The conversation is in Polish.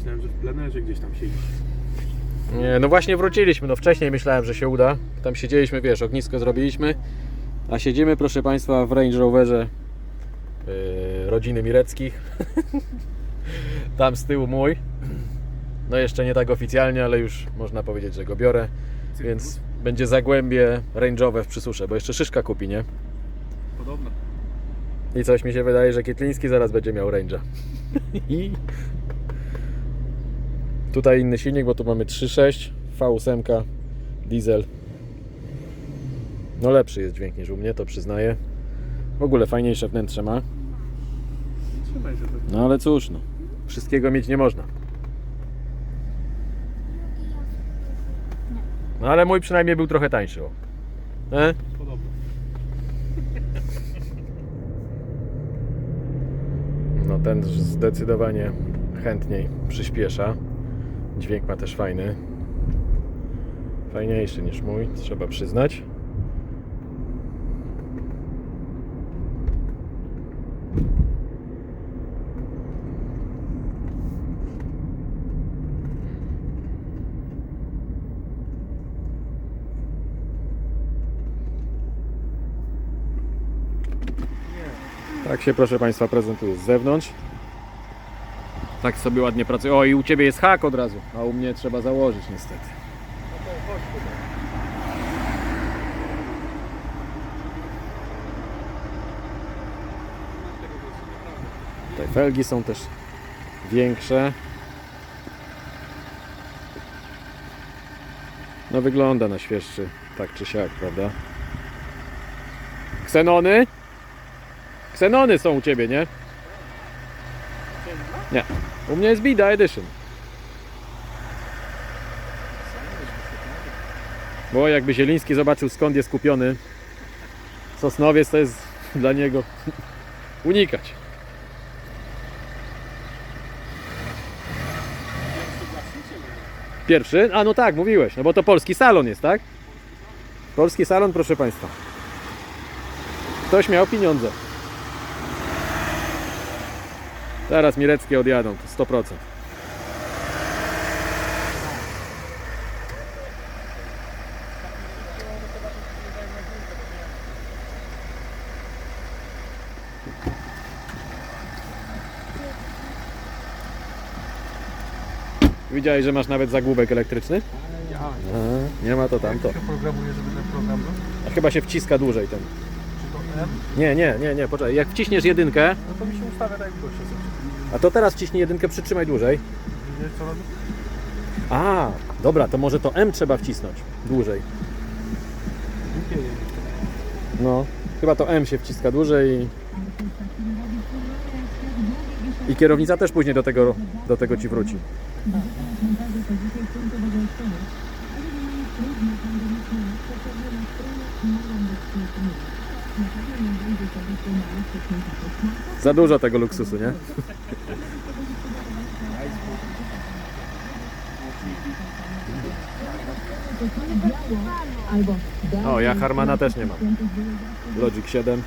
Myślałem, że w plenerze gdzieś tam siedzi. Nie, no właśnie wróciliśmy, no wcześniej myślałem, że się uda. Tam siedzieliśmy, wiesz, ognisko zrobiliśmy. A siedzimy, proszę Państwa, w Range Roverze yy, rodziny Mireckich. Tam z tyłu mój. No jeszcze nie tak oficjalnie, ale już można powiedzieć, że go biorę. Więc będzie zagłębie range'owe w przysusze, bo jeszcze szyszka kupi, nie? Podobno. I coś mi się wydaje, że Kietliński zaraz będzie miał range'a. Tutaj inny silnik, bo tu mamy 3.6 V8 diesel. No lepszy jest dźwięk niż u mnie, to przyznaję. W ogóle fajniejsze wnętrze ma. Trzymaj się tak. No ale cóż, no. Wszystkiego mieć nie można. No ale mój przynajmniej był trochę tańszy. o. E? Podobno. No ten zdecydowanie chętniej przyspiesza. Dźwięk ma też fajny. Fajniejszy niż mój, trzeba przyznać. Tak się proszę Państwa prezentuje z zewnątrz. Tak sobie ładnie pracuje. O i u Ciebie jest hak od razu, a u mnie trzeba założyć niestety. Tutaj felgi są też większe. No wygląda na świeższy, tak czy siak, prawda? Ksenony? Ksenony są u Ciebie, nie? Nie. U mnie jest Bida Edition. Bo jakby Zieliński zobaczył skąd jest kupiony Sosnowiec, to jest dla niego unikać. Pierwszy? A no tak, mówiłeś, no bo to polski salon jest, tak? Polski salon, proszę Państwa. Ktoś miał pieniądze. Teraz Mireckie odjadą, to 100%. Widziałeś, że masz nawet zagłówek elektryczny? Ja. Aha, nie ma to tamto. Programuje, żeby ten program był? A chyba się wciska dłużej ten. Nie, nie, nie, nie, poczekaj. Jak wciśniesz jedynkę, No to mi się ustawia tak jak sobie. a to teraz wciśnij jedynkę, przytrzymaj dłużej. Wiesz co robi? A, dobra, to może to M trzeba wcisnąć dłużej. Głupie. No, chyba to M się wciska dłużej i... I kierownica też później do tego, do tego ci wróci. Za dużo tego luksusu, nie? O, ja Harmana też nie mam. Logic 7.